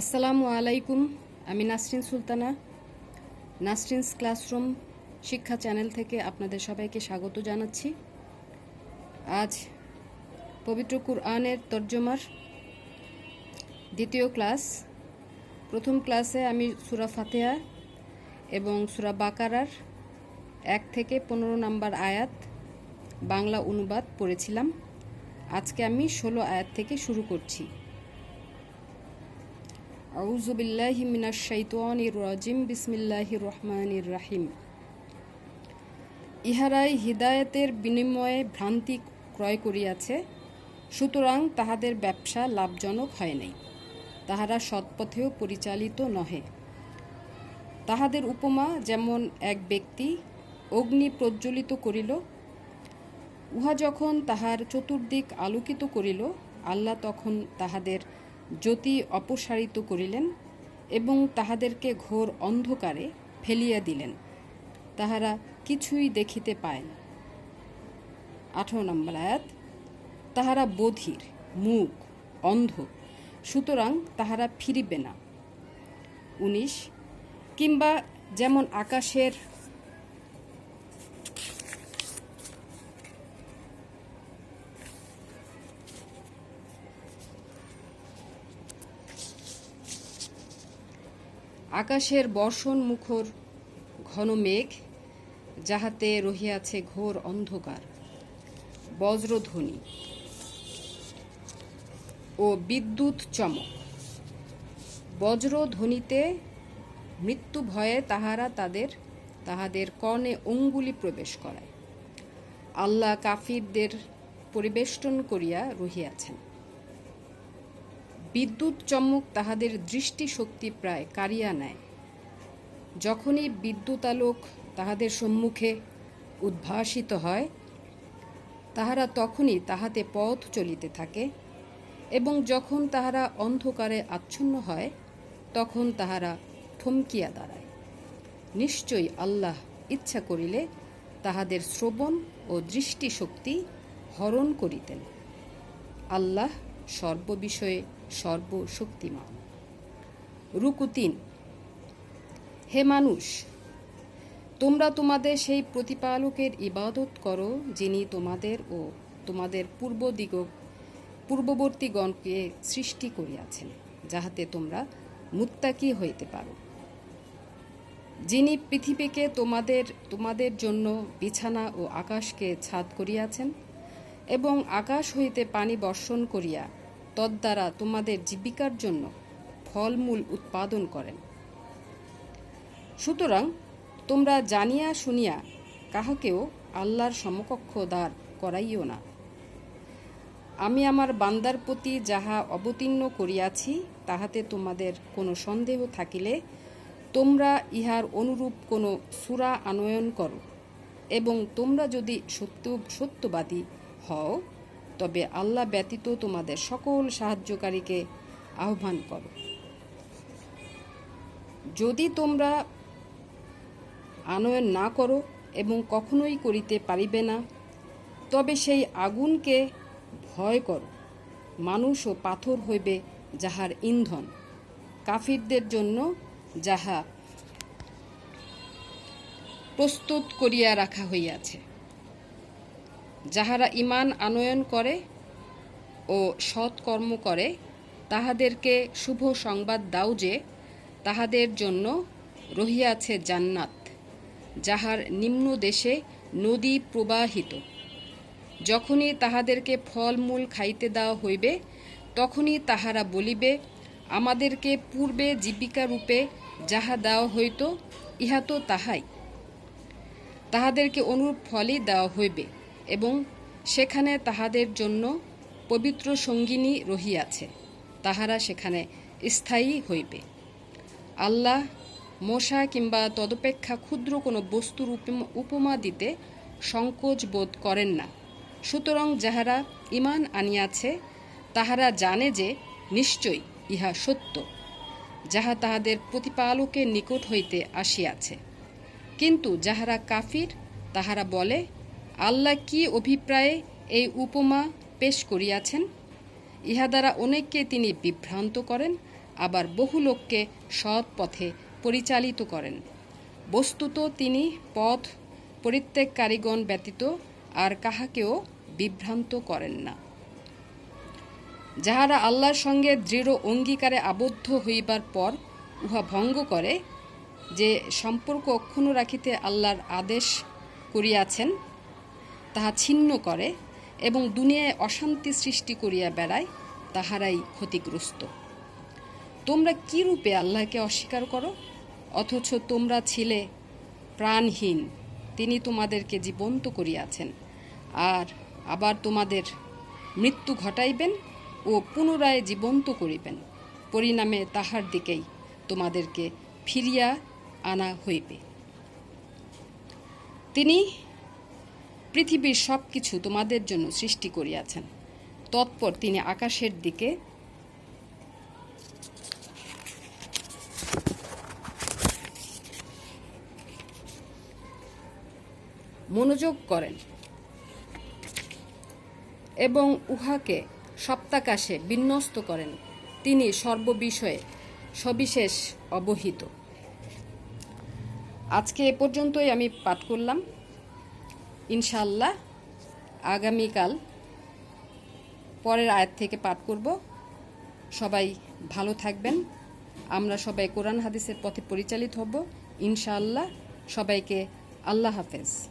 আসসালামু আলাইকুম, আমি নাসরিন সুলতানা। নাসরিনস ক্লাসরুম শিক্ষা চ্যানেল থেকে আপনাদের সবাইকে স্বাগত জানাচ্ছি। আজ পবিত্র কুরআনের তর্জমার দ্বিতীয় ক্লাস। প্রথম ক্লাসে আমি সুরা ফাতেহা এবং সুরা বাকারার এক থেকে পনেরো নাম্বার আয়াত বাংলা অনুবাদ পড়েছিলাম। আজকে আমি ষোলো আয়াত থেকে শুরু করছি। আউযু বিল্লাহি মিনাশ শাইতানির রাজিম, বিসমিল্লাহির রহমানির রাহিম। ইহারাই হিদায়েতের বিনিময়ে ভ্রান্তি ক্রয় করিয়াছে, সুতরাং তাহাদের ব্যবসা লাভজনক হয় নাই। তাহারা সৎপথেও পরিচালিত নহে। তাহাদের উপমা যেমন এক ব্যক্তি অগ্নি প্রজ্বলিত করিল, উহা যখন তাহার চতুর্দিক আলোকিত করিল, আল্লাহ তখন তাহাদের জ্যোতি অপসারিত করিলেন এবং তাহাদেরকে ঘোর অন্ধকারে ফেলিয়া দিলেন। তাহারা কিছুই দেখিতে পায় না। আঠারো নম্বর আয়াত, তাহারা বধির, মুখ, অন্ধ, সুতরাং তাহারা ফিরিবে না। উনিশ, কিংবা যেমন আকাশের আকাশের বর্ষণ মুখর ঘন মেঘ, যাহাতে রহিয়াছে ঘোর অন্ধকার। বজ্রধ্বনি ও বিদ্যুৎ চমক। বজ্রধ্বনিতে মৃত্যু ভয়ে তাহারা তাদের, তাহাদের কর্ণে অঙ্গুলি প্রবেশ করায়। আল্লাহ কাফিরদের পরিবেষ্টন করিয়া রহিয়াছেন। বিদ্যুৎ চমক তাহাদের দৃষ্টিশক্তি প্রায় কারিয়া নেয়। যখনই বিদ্যুৎ আলোক তাহাদের সম্মুখে উদ্ভাসিত হয়, তাহারা তখনই তাহাতে পথ চলিতে থাকে এবং যখন তাহারা অন্ধকারে আচ্ছন্ন হয়, তখন তাহারা থমকিয়া দাঁড়ায়। নিশ্চয়ই আল্লাহ ইচ্ছা করিলে তাহাদের শ্রবণ ও দৃষ্টিশক্তি হরণ করিতেন। আল্লাহ সর্ববিষয়ে সর্বশক্তিমান রুকু তিন। হে মানুষ, তোমরা তোমাদের সেই প্রতিপালকের ইবাদত করো, যিনি তোমাদের ও তোমাদের পূর্ব দিগ পূর্ববর্তীগণকে সৃষ্টি করিয়াছেন, যাহাতে তোমরা মুত্তাকি হইতে পারো। যিনি পৃথিবীকে তোমাদের তোমাদের জন্য বিছানা ও আকাশকে ছাদ করিয়াছেন এবং আকাশ হইতে পানি বর্ষণ করিয়া তদ্বারা তোমাদের জীবিকার জন্য ফলমূল উৎপাদন করেন। সুতরাং তোমরা জানিয়া শুনিয়া কাহাকেও আল্লাহর সমকক্ষ দাঁড় করাইও না। আমি আমার বান্দার প্রতি যাহা অবতীর্ণ করিয়াছি, তাহাতে তোমাদের কোনো সন্দেহ থাকিলে তোমরা ইহার অনুরূপ কোনো সুরা আনয়ন করো এবং তোমরা যদি সত্য সত্যবাদী হও, তবে আল্লাহ ব্যতীত তোমাদের সকল সাহায্যকারীকে আহ্বান করো। যদি তোমরা আনয়ন না করো এবং কখনোই করিতে পারিবে না, তবে সেই আগুনকে ভয় করো। মানুষ ও পাথর হইবে যাহার ইন্ধন, কাফিরদের জন্য যাহা প্রস্তুত করিয়া রাখা হইয়াছে। যাহারা ইমান আনয়ন করে ও সৎকর্ম করে, তাহাদেরকে শুভ সংবাদ দাও যে, তাহাদের জন্য রহিয়াছে জান্নাত, যাহার নিম্ন দেশে নদী প্রবাহিত। যখনই তাহাদেরকে ফলমূল খাইতে দেওয়া হইবে, তখনই তাহারা বলিবে, আমাদেরকে পূর্বে জীবিকা রূপে যাহা দেওয়া হইত, ইহা তো তাহাই। তাহাদেরকে অনুরূপ ফলই দেওয়া হইবে। এবং সেখানে তাহাদের জন্য পবিত্র সঙ্গিনী রহিয়াছে, তাহারা সেখানে স্থায়ী হইবে। আল্লাহ মশা কিংবা তদপেক্ষা ক্ষুদ্র কোনো বস্তুর উপমা দিতে সংকোচ বোধ করেন না। সুতরাং যাহারা ইমান আনিয়াছে, তাহারা জানে যে নিশ্চয়ই ইহা সত্য, যাহা তাহাদের প্রতিপালকের নিকট হইতে আসিয়াছে। কিন্তু যাহারা কাফির, তাহারা বলে আল্লাহ কি অভিপ্রায়ে এই উপমা পেশ করিয়াছেন? ইহা দ্বারা অনেককে তিনি বিভ্রান্ত করেন, আবার বহু লোককে সৎ পথে পরিচালিত করেন। বস্তুত তিনি পথ পরিত্যাগ পরিত্যাগকারীগণ ব্যতীত আর কাহাকেও বিভ্রান্ত করেন না। যাহারা আল্লাহর সঙ্গে দৃঢ় অঙ্গীকারে আবদ্ধ হইবার পর উহা ভঙ্গ করে, যে সম্পর্ক অক্ষুণ্ণ রাখিতে আল্লাহর আদেশ করিয়াছেন তাহা ছিন্ন করে এবং দুনিয়ায় অশান্তি সৃষ্টি করিয়া বেড়ায়, তাহারাই ক্ষতিগ্রস্ত। তোমরা কি রূপে আল্লাহকে অস্বীকার করো? অথচ তোমরা ছিলে প্রাণহীন, তিনি তোমাদেরকে জীবন্ত করিয়াছেন। আর আবার তোমাদের মৃত্যু ঘটাইবেন ও পুনরায় জীবন্ত করিবেন। পরিণামে তাহার দিকেই তোমাদেরকে ফিরিয়া আনা হইবে। তিনি পৃথিবীর সব কিছু তোমাদের জন্য সৃষ্টি করিয়াছেন। তৎপর তিনি আকাশের দিকে মনোযোগ করেন এবং উহাকে সপ্তাকাশে বিন্যস্ত করেন। তিনি সর্ববিষয়ে সবিশেষ অবহিত। আজকে এ পর্যন্তই আমি পাঠ করলাম। ইনশাল্লাহ আগামীকাল পরের আয়াত থেকে পাঠ করব। সবাই ভালো থাকবেন। আমরা সবাই কোরআন হাদিসের পথে পরিচালিত হব। ইনশাআল্লাহ সবাইকে আল্লাহ হাফেজ।